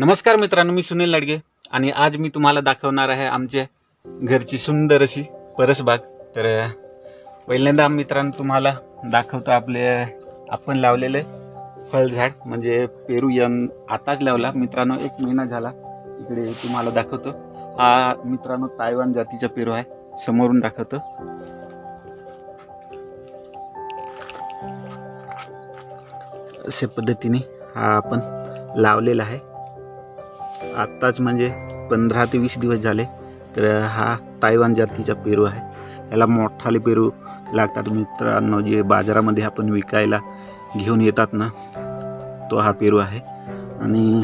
नमस्कार मित्रांनो मी सुनील लाडगे आणि आज मी तुम्हाला दाखवणार आहे आमच्या घरची सुंदर अशी परसबाग. तर पहिल्यांदा मित्रांनो तुम्हाला दाखवतो आपले आपण लावलेले फळझाड म्हणजे पेरू यन आताच लावला. मित्रांनो एक महिना झाला इकडे तुम्हाला दाखवतो. हा मित्रांनो तायवान जातीचा पेरू आहे. समोरून दाखवतो. अशा पद्धतीने हा आपण लावलेला आहे. आत्ताच म्हणजे पंधरा ते वीस दिवस झाले तर हा तायवान जातीचा पेरू आहे. याला मोठाले पेरू लागतात. मित्रांनो जे बाजारामध्ये आपण विकायला घेऊन येतात ना तो हा पेरू आहे. आणि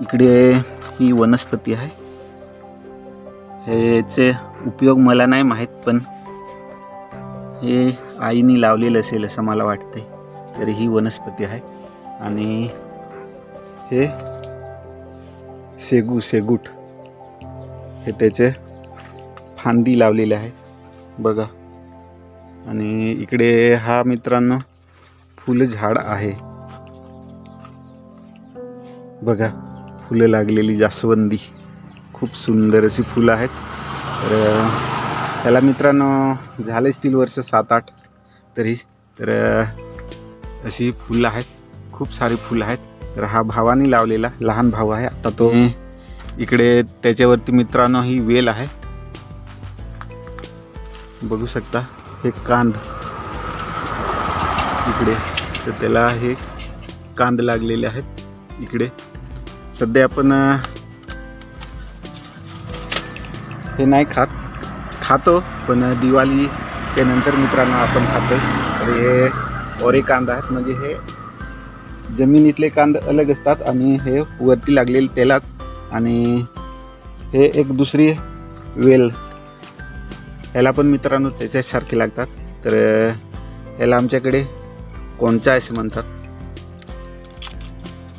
इकडे ही वनस्पती आहे. ह्याचे उपयोग मला नाही माहीत पण हे आईने लावलेलं असेल असं मला वाटते तर ही वनस्पती आहे. आणि हे शेगू शेगूट हे त्याचे फांदी लावलेले आहे. बघा. आणि इकडे हा मित्रांनो फुलझाड आहे. बघा फुलं लागलेली जास्वंदी. खूप सुंदर अशी फुलं आहेत. तर त्याला मित्रांनो झाले असतील वर्ष सात आठ तरी. तर अशी फुलं आहेत. खूप सारी फुलं आहेत. तर हा भावाने लावलेला लहान भाऊ आहे. आता तो इकडे त्याच्यावरती मित्रांनो ही वेल आहे. बघू शकता हे कांद. इकडे तर त्याला हे कांद लागलेले आहेत. इकडे. सध्या आपण हे नाही खात. खातो पण दिवाळीच्या नंतर मित्रांनो आपण खातो तर हे ओरे कांदा आहेत. म्हणजे हे जमिनीतले कांद अलग असतात आणि हे वरती लागलेले तेलात आणि हे एक दुसरी वेल. ह्याला पण मित्रांनो त्याच्यासारखे लागतात. तर ह्याला आमच्याकडे कोणचा असे म्हणतात?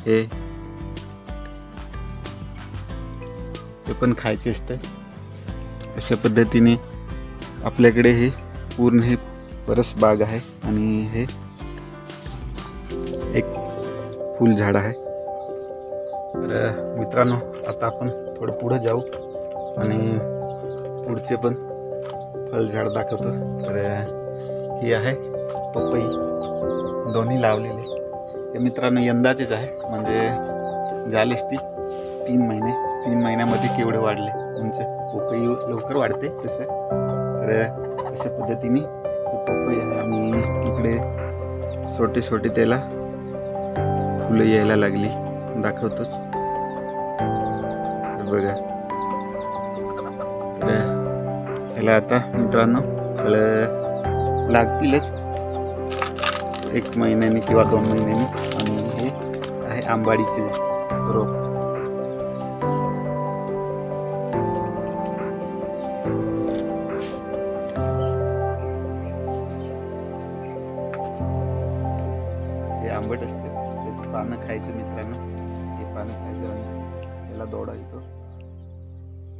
हे. ते पण खायचे असते. अशा पद्धतीने आपल्याकडे हे पूर्ण हे परस बाग आहे आणि हे फुल झाड आहे. तर मित्रांनो आता आपण थोडं पुढं जाऊ आणि पुढचे पण फळझाड दाखवतो. तर ही आहे पपई. दोन्ही लावलेले. हे मित्रांनो यंदाचेच आहे. म्हणजे झालेच ती. तीन महिने. तीन महिन्यामध्ये केवढे वाढले? तुमचे पपई लवकर वाढते तसं. तर अशा पद्धतीने पपई आहे आणि इकडे छोटे छोटे त्याला फुलं यायला लागली. दाखवतोच. बघा. तर त्याला आता मित्रांनो फळं लागतीलच. एक महिन्यानी किंवा दोन महिन्याने. आणि हे आहे आंबाडीचे रोप. हे आंबट असते. पानं खायचं मित्रांनो. हे पानं खायचं आणि त्याला दोडा येतो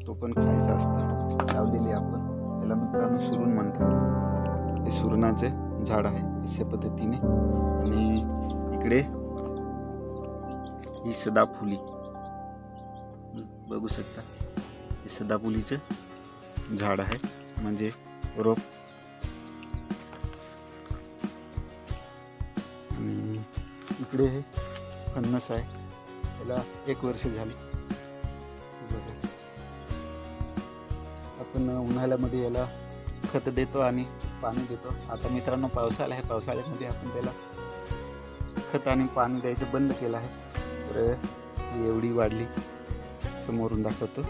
तो. पण खायचा असतो. लावलेली आपण. त्याला मित्रांनो सुरून म्हणतात. हे सुरणाचे झाड आहे. अशा पद्धतीने. आणि इकडे ही सदाफुली. बघू शकता. हे सदाफुलीचं झाड आहे. म्हणजे रोप. आणि इकडे हे फणस आहे. त्याला एक वर्ष झाली. आपण उन्हाळ्यामध्ये याला खत देतो आणि पाणी देतो. आता मित्रांनो पावसाळा आहे. पावसाळ्यामध्ये आपण त्याला खत आणि पाणी द्यायचं बंद केलं आहे. तर एवढी वाढली. समोरून दाखवतो.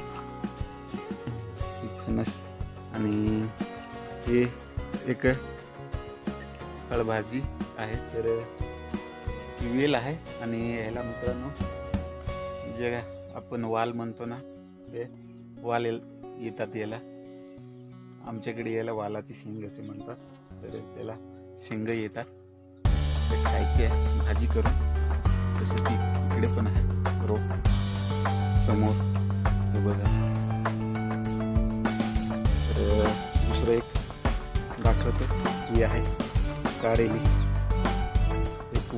फणस आणि हे एक फळभाजी आहे. तर व्हील वेल आहे. आणि ह्याला मित्रांनो जे आपण वाल म्हणतो ना ते वाल येतात याला. आमच्याकडे याला वालाची शेंग असे म्हणतात. तर त्याला शेंग येतात. ते खायचे भाजी करून. तसं ती इकडे पण आहे रोप समोर. हे बघा. तर दुसरं एक दाखवतो. ही आहे कारेली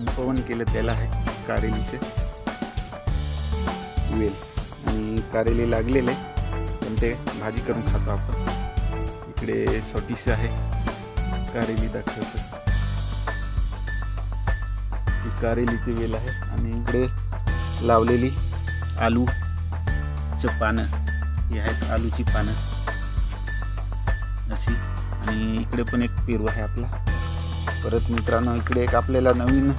हे कुंपवन केलं त्याला आहे कारेलीचे. वेल आणि कारेली लागलेले पण ते भाजी करून खातो आपण. इकडे सोटीस आहे. कारेली दाखवतो. ही कारेलीची वेल आहे. आणि इकडे लावलेली आलूचं पानं. ही आहेत आलूची पानं. अशी. आणि इकडे पण एक पेरू आहे आपला. परत मित्रांनो इकडे एक आपल्याला नवीन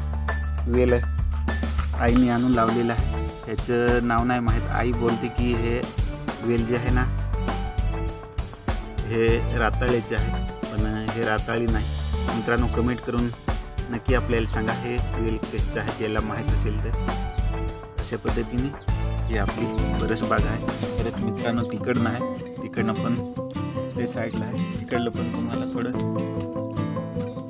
वेल आईने आणून लावलेलं आहे. त्याचं नाव नाही माहीत. आई बोलते की हे वेल जे आहे ना हे राताळ्याचे आहे. पण हे राताळी नाही. मित्रांनो कमेंट करून नक्की आपल्याला सांगा हे वेल कशाचं आहे त्याला माहीत असेल तर. अशा पद्धतीने ही आपली बरस बाग आहे. परत मित्रांनो तिकडनं आहे. तिकडनं पण ते साईडला आहे. तिकडलं पण तुम्हाला थोडं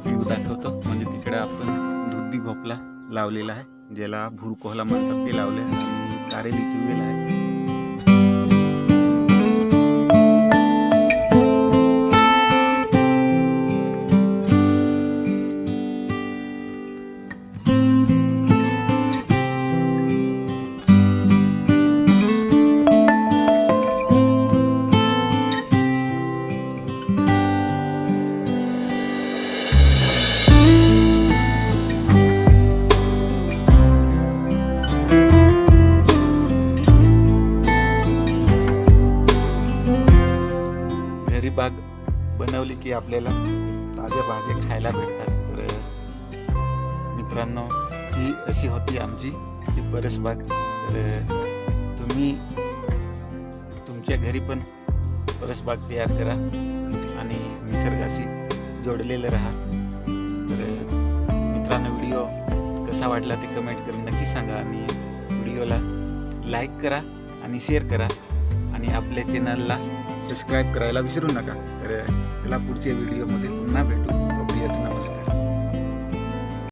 व्ह्यू दाखवतो. म्हणजे तिकडं आपण दुधी भोपला. लावलेला आहे ज्याला भुरकोहला म्हणतात ते लावले आहे आणि कारेलीची वेल आहे. बाग बनवली की आपल्याला ताज्या भाज्या खायला भेटतात. तर मित्रांनो ही अशी होती आमची ही परस बाग. तर तुम्ही तुमच्या घरी पण परस बाग तयार करा आणि निसर्गाशी जोडलेलं राहा. तर मित्रांनो व्हिडिओ कसा वाटला ते कमेंट करून नक्की सांगा. आणि व्हिडिओला लाईक करा आणि शेअर करा. आणि आपल्या चॅनलला सबस्क्राईब करायला विसरू नका. तर चला पुढच्या व्हिडिओमध्ये पुन्हा भेटू.